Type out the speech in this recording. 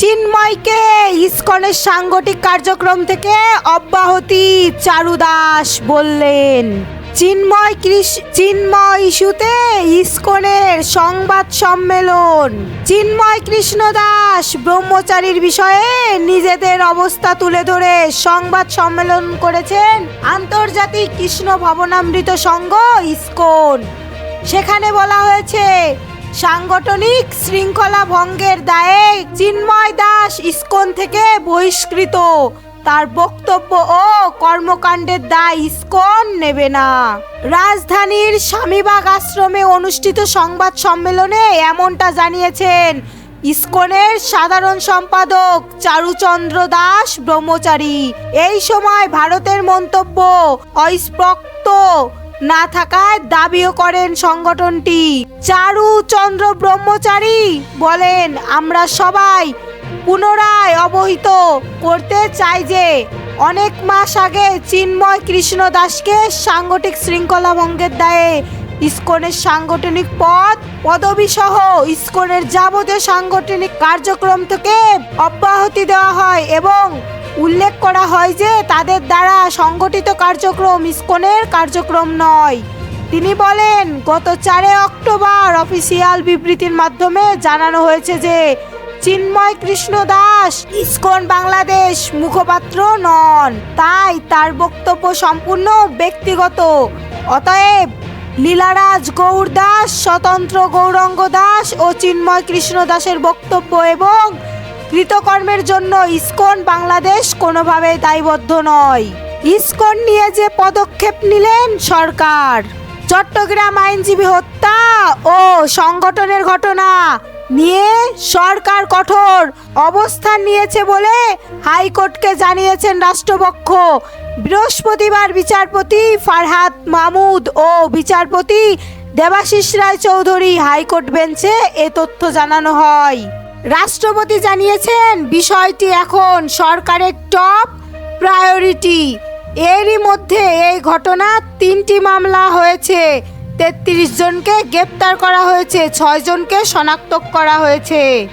চিন্ময়কে ইস্কনের সাংগঠিক কার্যক্রম থেকে অব্যাহতি চারু দাস বললেন। চিন্ময় চিন্ময় ইস্যুতে ইস্কনের সংবাদ সম্মেলন। চিন্ময় কৃষ্ণ দাস ব্রহ্মচারীর বিষয়ে নিজেদের অবস্থা তুলে ধরে সংবাদ সম্মেলন করেছেন আন্তর্জাতিক কৃষ্ণ ভবনামৃত সংঘ ইসকন। সেখানে বলা হয়েছে সাংগঠনিক শৃঙ্খলা ভঙ্গের দায়ে চিন্ময় দাস ইস্কন থেকে বহিষ্কৃত। তার বক্তব্য ও কর্মকাণ্ডের দায় ইস্কন নেবে না। রাজধানীর স্বামীবাগ আশ্রমে অনুষ্ঠিত সংবাদ সম্মেলনে এমনটা জানিয়েছেন ইসকনের সাধারণ সম্পাদক চারুচন্দ্র দাস ব্রহ্মচারী। এই সময় ভারতের মন্তব্য অস্পষ্ট। না থাকায় দাবিও করেন সংগঠনটি। চারু চন্দ্র ব্রহ্মচারী বলেন, আমরা সবাই পুনরায় অবহিত করতে চাই যে অনেক মাস আগে চিন্ময় কৃষ্ণ দাসকে সাংগঠনিক শৃঙ্খলা ভঙ্গের দায়ে ইসকনের সাংগঠনিক পদ পদবি সহ ইসকনের যাবতীয় সাংগঠনিক কার্যক্রম থেকে অব্যাহতি দেওয়া হয় এবং উল্লেখ করা হয় যে তাদের দ্বারা সংগঠিত কার্যক্রম ইস্কনের কার্যক্রম নয়। তিনি বলেন, গত চারে অক্টোবর অফিসিয়াল বিবৃতির মাধ্যমে জানানো হয়েছে যে চিন্ময় কৃষ্ণ দাস ইসকন বাংলাদেশ মুখপাত্র নন। তাই তার বক্তব্য সম্পূর্ণ ব্যক্তিগত। অতএব লীলারাজ গৌর দাস, স্বতন্ত্র গৌরঙ্গ দাস ও চিন্ময় কৃষ্ণ দাসের বক্তব্য এবং কৃতকর্মের জন্য ইসকন বাংলাদেশ কোনোভাবে দায়বদ্ধ নয়। ইসকন নিয়ে যে পদক্ষেপ নিলেন সরকার, চট্টগ্রাম আইনজীবী হত্যা ও সংগঠনের ঘটনা নিয়ে সরকার কঠোর অবস্থান নিয়েছে বলে হাইকোর্টকে জানিয়েছেন রাষ্ট্রপক্ষ। বৃহস্পতিবার বিচারপতি ফারহাদ মাহমুদ ও বিচারপতি দেবাশিস রায় চৌধুরী হাইকোর্ট বেঞ্চে এ তথ্য জানানো হয়। রাষ্ট্রপতি জানিয়েছেন, বিষয়টি এখন সরকারের টপ প্রায়োরিটি এরই মধ্যে এই ঘটনা তিনটি মামলা হয়েছে। তেত্রিশ জনকে গ্রেপ্তার করা হয়েছে, ছয় জনকে শনাক্ত করা হয়েছে।